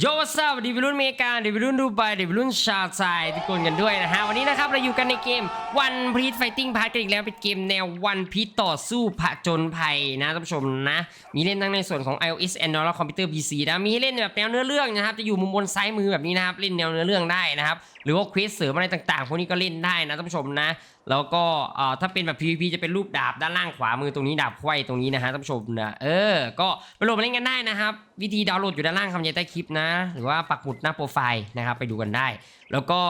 โยสวัสดีวัยรุ่นเมกาเด็กวัยรุ่นดูไบเด็กวัยรุ่นชาวไทยทุกคนกันด้วยนะฮะ วันนี้นะครับ เราอยู่กันในเกม One Piece Fighting Part กันอีกแล้ว เป็นเกมแนว One Piece ต่อสู้ผจญภัยนะท่านผู้ชมนะ มีเล่นทั้งในส่วนของ iOS Android และคอมพิวเตอร์ PC นะ มีให้เล่นแบบแนวเนื้อเรื่องนะครับ จะอยู่มุมบนซ้ายมือแบบนี้นะครับ เล่นแนวเนื้อเรื่องได้นะครับ หรือว่าควิสเสริมอะไรต่างๆพวกนี้ก็เล่นได้นะท่านผู้ชมนะ แล้วก็ถ้าเป็นแบบ PVP จะเป็นรูปดาบด้านล่างขวามือตรงนี้ดาบไขว้ตรงนี้นะฮะท่านผู้ชมนะเออ ก็ไปโหลดมาเล่นกันได้นะครับ วิธีดาวน์โหลดอยู่ด้านล่างคำใหญ่ใต้คลิปนะ หรือว่าปักหมุดหน้าโปรไฟล์นะครับไปดูกันได้ แล้วก็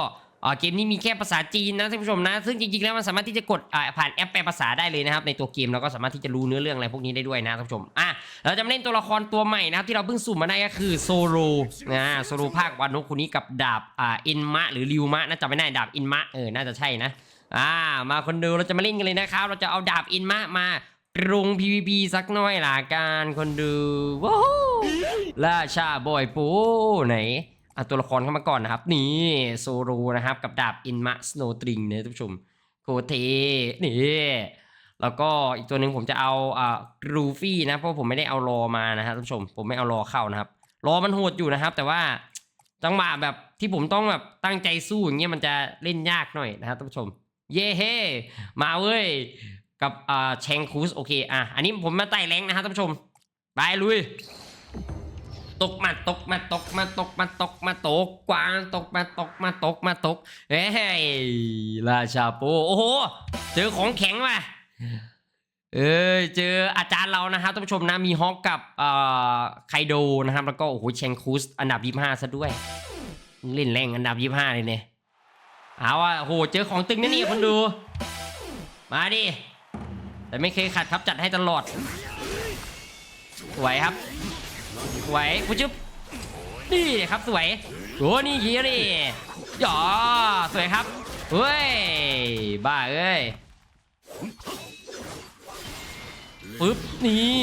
เกมนี้มีแค่ภาษาจีนนะท่านผู้ชมนะ ซึ่งจริงๆแล้วมันสามารถที่จะกดผ่านแอปแปลภาษาได้เลยนะครับในตัวเกมเราก็สามารถที่จะรู้เนื้อเรื่องอะไรพวกนี้ได้ด้วยนะท่านผู้ชมอะเราจะมาเล่นตัวละครตัวใหม่นะครับที่เราเพิ่งสุ่มมาได้ก็คือโซโลนะโซโลภาควานกคุนี้กับดาบอ่าอินมะหรือริวมะน่าจะไม่ได้ดาบอินมะเออน่าจะใช่นะอ่ามาคนดูเราจะมาเล่นกันเลยนะครับเราจะเอาดาบอินมะมาปรุง PVP สักหน่อยละกันคนดูว้าวราชาบอยปูไหน อาตัวละครเข้ามาก่อนนะครับ นี่โซโรนะครับ กับดาบอินมะสโนตริงเนี่ยท่านผู้ชมโคเทนี่แล้วก็อีกตัวหนึ่งผมจะเอาอ่ารูฟี่นะเพราะผมไม่ได้เอารอมานะครับท่านผู้ชม ผมไม่เอารอเข้านะครับ รอมันโหดอยู่นะครับ แต่ว่าจังหวะแบบที่ผมต้องแบบตั้งใจสู้อย่างเงี้ยมันจะเล่นยากหน่อยนะครับท่านผู้ชม เย่เฮมาเว้ยกับอ่าเชงคูสโอเคอะอันนี้ผมมาไต่แรงนะครับท่านผู้ชมไปลุย ตกมาตกมาตกมาตกมาตกมาตกกวางตกมาตกมาตกมาตกเฮ้ยราชาโปโอ้โห เจอของแข็งว่ะเอ้ยเจออาจารย์เรานะครับท่านผู้ชมนะมีฮอกกับเอ่อไคโดนะครับ แล้วก็โอ้โหเชงคูสอันดับยี่ห้าซะด้วยเล่นแรงอันดับยี่ห้าเลยเนี่ยเอาอะโอ้โหเจอของตึงนะเนี่ยคนดู มาดิแต่ไม่เคยขัดครับจัดให้ตลอดสวยครับ สวยกูจุ๊บนี่ครับสวยโอ้นี่ยีดิหยอสวยครับเฮ้ยบ้าเอ้ยปึ๊บนี่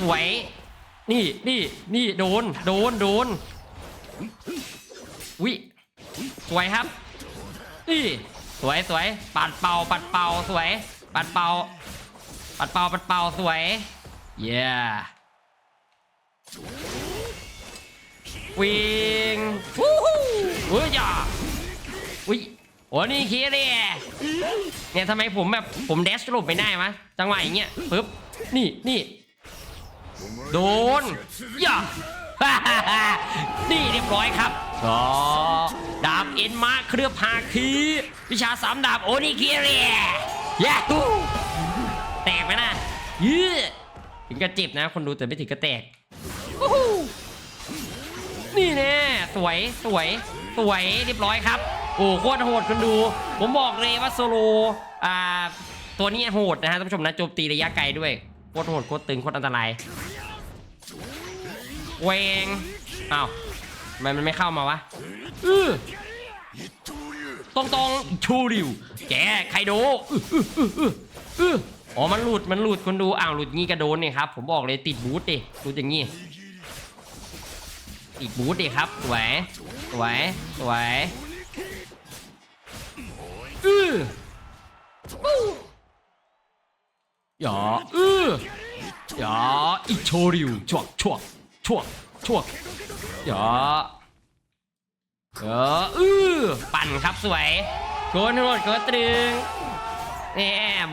สวย นี่นี่นี่โดนโดนโดนวิสวยครับนี่สวยสวยปัดเป่าปัดเป่าสวย ปัดเป่าปัดเป่าปัดเป่าสวย เย้วิ่งวู้ฮู้เฮ้ยอย่าอุ้ยโอ้นี่คีรีเนี่ยทำไมผมแบบผมเดชหลบไม่ได้มะจังหวะอย่างเงี้ยปึ๊บนี่นี่โดนอย่านี่เรียบร้อยครับอ๋อดาบเอ็นมาเคลือบฮาคีวิชาสามดาบโอนิคิเรียยาฮูแตกไหมนะยื้อ ถึงกระเจ็บนะ คนดูแต่ไม่ถึงกระแตกนี่แน่สวยสวยสวยเรียบร้อยครับ โอ้โคตรโหดคนดู ผมบอกเลยว่าโซโลอ่าตัวนี้โหดนะฮะท่านผู้ชมนะโจมตีระยะไกลด้วยโคตรโหดโคตรตึงโคตรอันตรายเวงอ้าวทำไมมันไม่เข้ามาวะอือตรงตรงชูริวแกไคโดอื้ออื้ออื้ออื้อ อ๋อ มันหลุด มันหลุดคนดูอ้าวหลุดงี้กระโดนเนี่ยครับ ผมบอกเลยติดบูทดิหลุดอย่างงี้ ติดบูทดิครับสวยสวยสวยอืออู้หยออือหยออิโชริวชวกชวกชวกชวกหยอเอออือปั่นครับสวยโกนโหดโกนตรึง แหม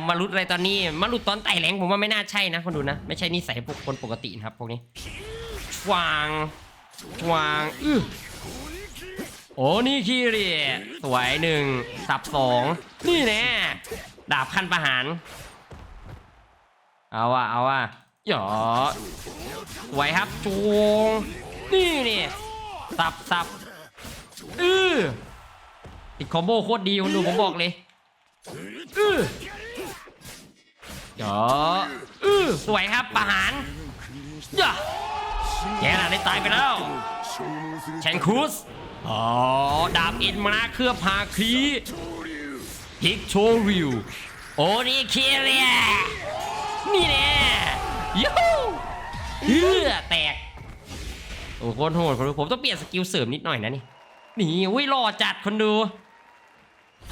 มาลุดอะไรตอนนี้ มาลุดตอนไต่แหลงผมว่าไม่น่าใช่นะคนดูนะ ไม่ใช่นิสัยพวกคนปกตินะครับพวกนี้ชวางชวางอือโอ้นี่คีรีสวยหนึ่งสับสองนี่แน่ดาบขั้นประหาร เอาว่ะเอาว่ะหยอสวยครับจวงนี่นี่สับสับอือติดคอมโบโคตรดีคนดูผมบอกเลย อือหยออือสวยครับประหารหยอแกน่ะได้ตายไปแล้วแชนครูสอ๋อ ดาบอินมาเคลือบพาคีพิกโชริวโอนิเคเรียนี่แน่ยูฮูเฮือแตก โอ้โคตรโหดคนดูผมต้องเปลี่ยนสกิลเสริมนิดหน่อยนะนี่ นี่อุ้ยหล่อจัดคนดู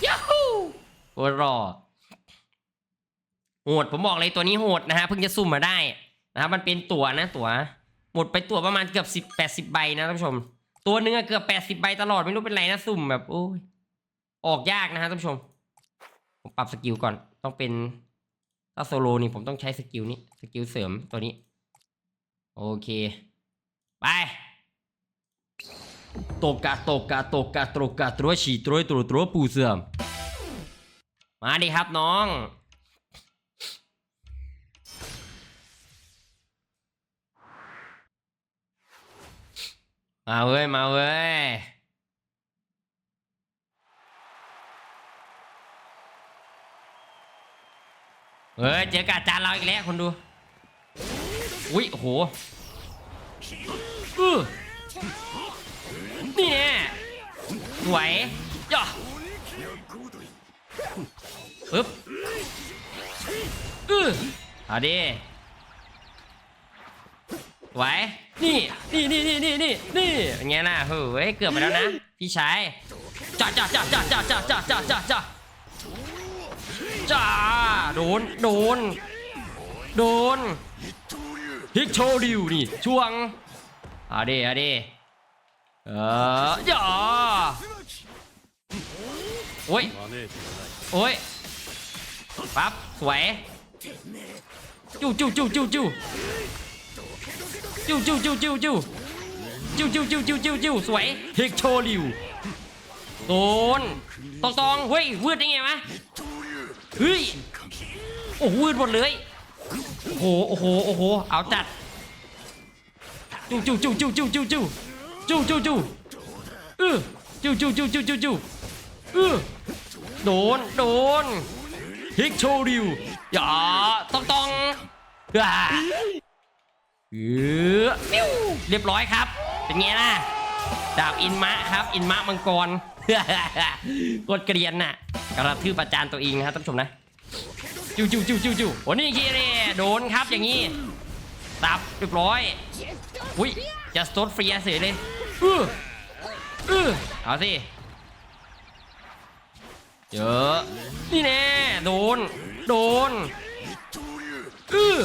ยูฮู โคตรหล่อโหดผมบอกเลยตัวนี้โหดนะฮะเพิ่งจะซุ่มมาได้นะครับมันเป็นตัวนะตัวหมดไปตัวประมาณเกือบสิบแปดสิบใบนะท่านผู้ชม ตัวหนึงอะเกือบแปดสิบใบตลอดไม่รู้เป็นไรนะสุ่มแบบโอ้ยออกยากนะฮะท่านผู้ชม ผมปรับสกิลก่อนต้องเป็นถ้าโซโลนี่ผมต้องใช้สกิลนี้สกิลเสริมตัวนี้ โอเค ไปโตกะโตกะโตกะโตกะตรัวฉีตรัวตรัวตรัวปูเสื่อม มาดิครับน้อง มาเว้ย มาเว้ย เฮ้ย เจอกาจารย์เราอีกแล้วคนดู อุ้ยโอ้โหอือนี่แน่ไหวย่อ ปึ๊บอื้อเอาดีไหวนี่นี่นี่นี่นี่นี่นี่เป็นไงน่ะเฮ้ยเกือบไปแล้วนะพี่ชายจ้าจ้าจ้าจ้าจ้าจ้าจ้าจ้าจ้าจ้าจ้าโดนโดนโดนฮิกโชดิวนี่ช่วงเอาดีเอาดีเออย่าโอ้ยโอ้ย ปั๊บสวยจู้จู้จู้จู้จู้จู้จู้จู้จู้จู้จู้จู้จู้จู้จู้จู้สวยฮิกโชดิวโดนตองตองเฮ้ยวืดได้ไงวะเฮ้ยโอ้วืดหมดเลยโอ้โหโอ้โหโอ้โหเอาจัดจู้จู้จู้จู้จู้จู้จู้จู้จู้จู้เออจู้จู้จู้จู้จู้จู้เออโดนโดน ฮิกโชริวอย่าต้องต้องเออเรียบร้อยครับ เป็นไงล่ะ ดาบอินมะครับ อินมะมังกรกดเกรียนน่ะกระทืบประจานตัวเองนะครับท่านผู้ชมนะจูจูจูจูจูโอ้นี่คีเรโดนครับอย่างนี้ตับเรียบร้อยอุ้ยจะสโตนฟรีเสียเลยอืออือเอาสิ เยอะ นี่แน่ โดน โดนอือ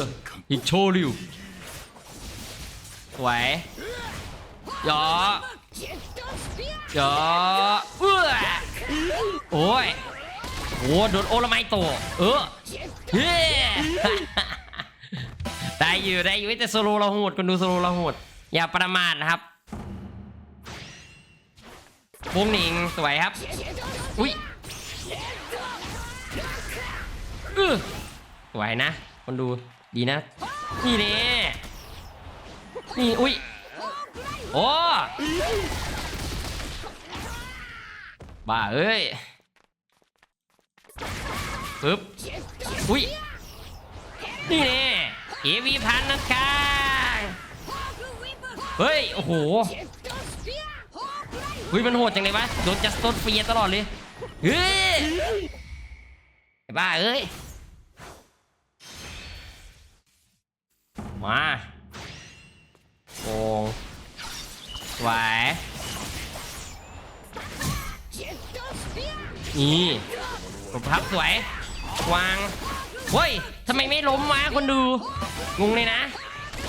อีกโชว์ริวสวยหยอหยอเออโอ้ยโอ้โดนโอละไมโตะเออเฮ้ได้อยู่ได้อยู่แต่โซโลเราโหดคนดูโซโลเราโหดอย่าประมาทนะครับบุ้งหนิงสวยครับ อุ้ย เออสวนะ คนดูดีนะ นี่เน่นี่อุ้ยโอ้บ้าเอ้ยปึ๊บอุ้ยนี่แน่เอวีพันนั่นข้างเฮ้ย โอ้โหเฮ้ยมันโหดจังเลยวะโดนจัสโตนเฟียตลอดเลยเฮ้ยไอ้บ้าเอ้ย มาโกงไหวนี่ผมพับสวย วางเฮ้ยทำไมไม่ล้มวะคนดู งงเลยนะ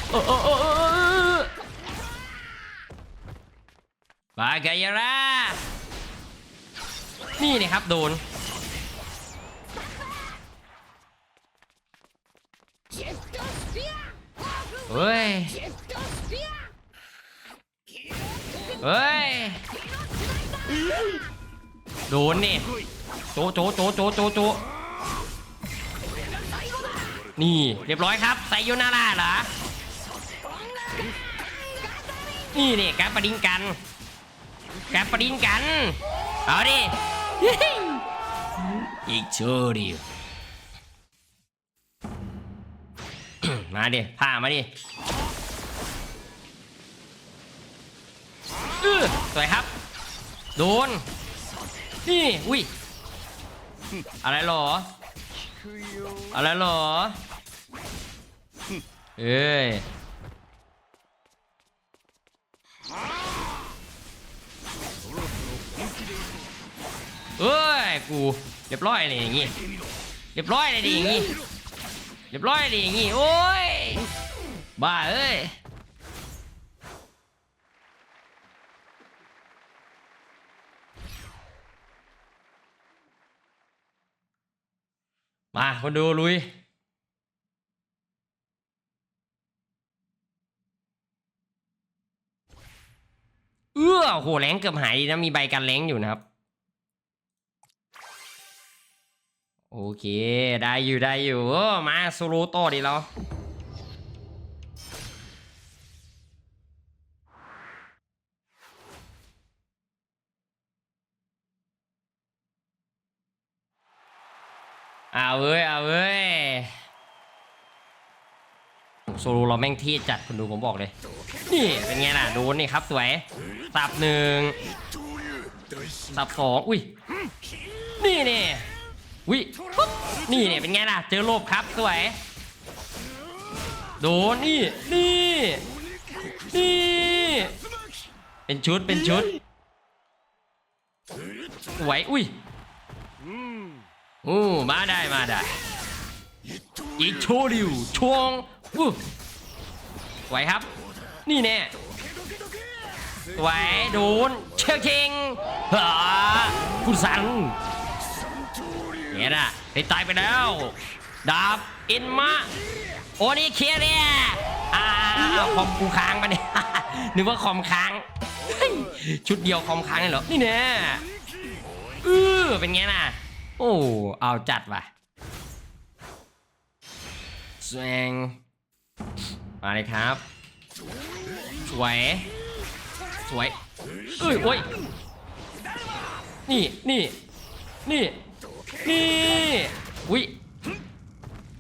เออเออเออเออเออบากายาร่านี่นี่ครับโดนเเฮ้ย เฮ้ย โดนนี่โจโจโจโจโจโจนี่ เรียบร้อยครับไซโยนาร่าเหรอ นี่นี่การประดิงกันการประดิงกัน เอาดิ อีกโชว์ดิ มาดิผ้ามาดิอื้อสวยครับ โดน นี่ อุ้ย อะไรหรอ อะไรหรอ เอ้ยเอ้ย กู เรียบร้อยเลยอย่างงี้ เรียบร้อยเลยดิอย่างงี้ เรียบร้อยเลยอย่างงี้ โอ้ย บ้าเอ้ยมาคนดูลุยเอื้อโหแรงเกือบหายนะมีใบกันแรงอยู่นะครับ โอเค ได้อยู่ได้อยู่มาสโลโต้ดีแล้ว เอาเว้ยเอาเว้ยโซโลเราแม่งเที่จัดคุณดูผมบอกเลย นี่เป็นไงล่ะโดนนี่ครับสวยสับหนึ่งสับสองอุ้ยนี่เนี่ยอุ้ยปุ๊บนี่เนี่ยเป็นไงล่ะ เจอโลบครับสวยโดนนี่นี่นี่เป็นชุดเป็นชุดสวยอุ้ย อู้มาได้มาได้อีกโชว์ดิวชวงอู้สวครับ นี่แน่สวโดนเชือกเชงฮ่าคุณสันเนี่ยนะได้ตายไปแล้วดาบอินมาโอ้นี่เคลียร์เนี่ยอ้าวคอมกูค้างไปเนี่ยนึกว่าคอมค้าง ชุดเดียวคอมค้างเลยเหรอนี่แน่เออเป็นไงน่ะ โอ้เอาจัดว่ะแซงมาเลยครับ สวย สวยเอ้ยโอ้ยนี่นี่นี่นี่อุ้ย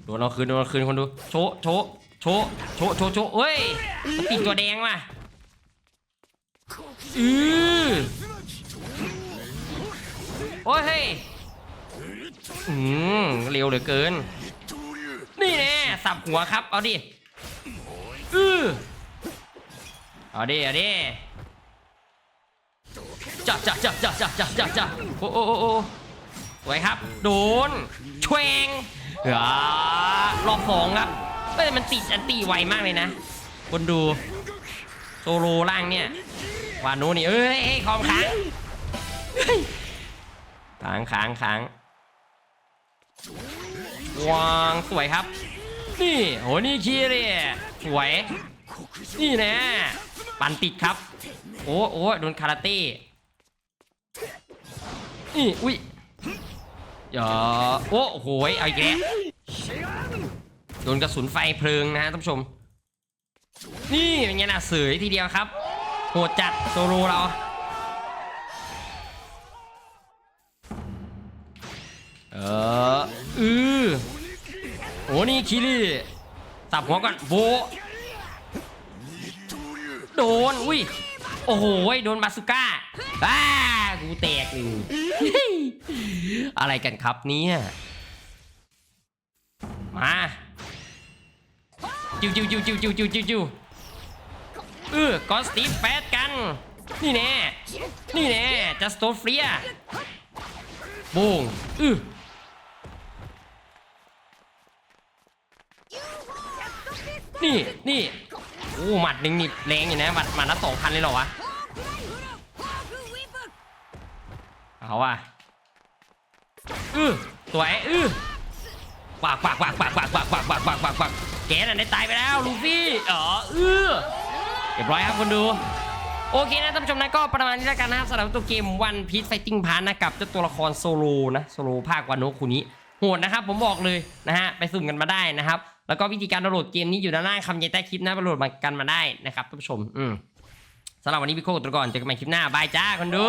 โดนเอาคืนโดนเอาคืนคนดูโชะโชะโชะโชะโชะโชเฮ้ยติดตัวแดงว่ะอือโอ้ยเฮ้ย อืมเร็วเหลือเกิน นี่แน่สับหัวครับ เอาดิอือเอาดิเอาดิจับจับจับจับจับจับจับจับโอ้โอ้โอ้สวยครับ โดนชวงอ่ารอบสองครับเอ้มันติดอันตีไวมากเลยนะ คนดูโซโลล่างเนี่ยวานุนี่เอ้ยคอมค้างเฮ้ยค้างค้างค้าง วางสวยครับ นี่โหนี่คีเรียสวย นี่แน่ปั่นติดครับ โอ้โอ้โดนคาราเต้นี่อุ้ยอย่าโอ้โหยเอาอีกแล้วโดนกระสุนไฟเพลิงนะฮะท่านผู้ชม นี่เป็นไงนะเสยทีเดียวครับ โหดจัดโซโลเราเออ อือโอ้นี่คิริสับหัวก่อนโบโดนอุ้ยโอ้โหโดนบาสุก้าอ้ากูแตกหนึ่งอะไรกันครับเนี่ยมาจิวจิวจิวจิวจิวจิวจิวจิวเออกอนสตีฟแฟดกัน นี่แน่นี่แน่จัสโตเฟียโบงอือ นี่นี่โอ้หมัดหนึ่งนี่แรงอยู่นะหมัดหมัดละสองพันเลยเหรอวะเอาว่ะอือสวยอือปากปากปากปากปากปากปากปากปากปากปากแกน่ะได้ตายไปแล้วลูฟี่อ๋ออือเรียบร้อยครับคนดูโอเคนะท่านผู้ชมนะก็ประมาณนี้แล้วกันนะครับสำหรับตัวเกม One Piece Fighting Pass นะกับเจ้าตัวละครโซโลนะโซโลภาควานโนคุนี้โหดนะครับผมบอกเลยนะฮะไปสุ่มกันมาได้นะครับ แล้วก็วิธีการดาวน์โหลดเกมนี้อยู่ด้านล่างคำใหญ่ใต้คลิปนะไปโหลดมากันมาได้นะครับท่านผู้ชม อืมสำหรับวันนี้พี่โคกตัวก่อนเจอกันใหม่คลิปหน้าบายจ้าคนดู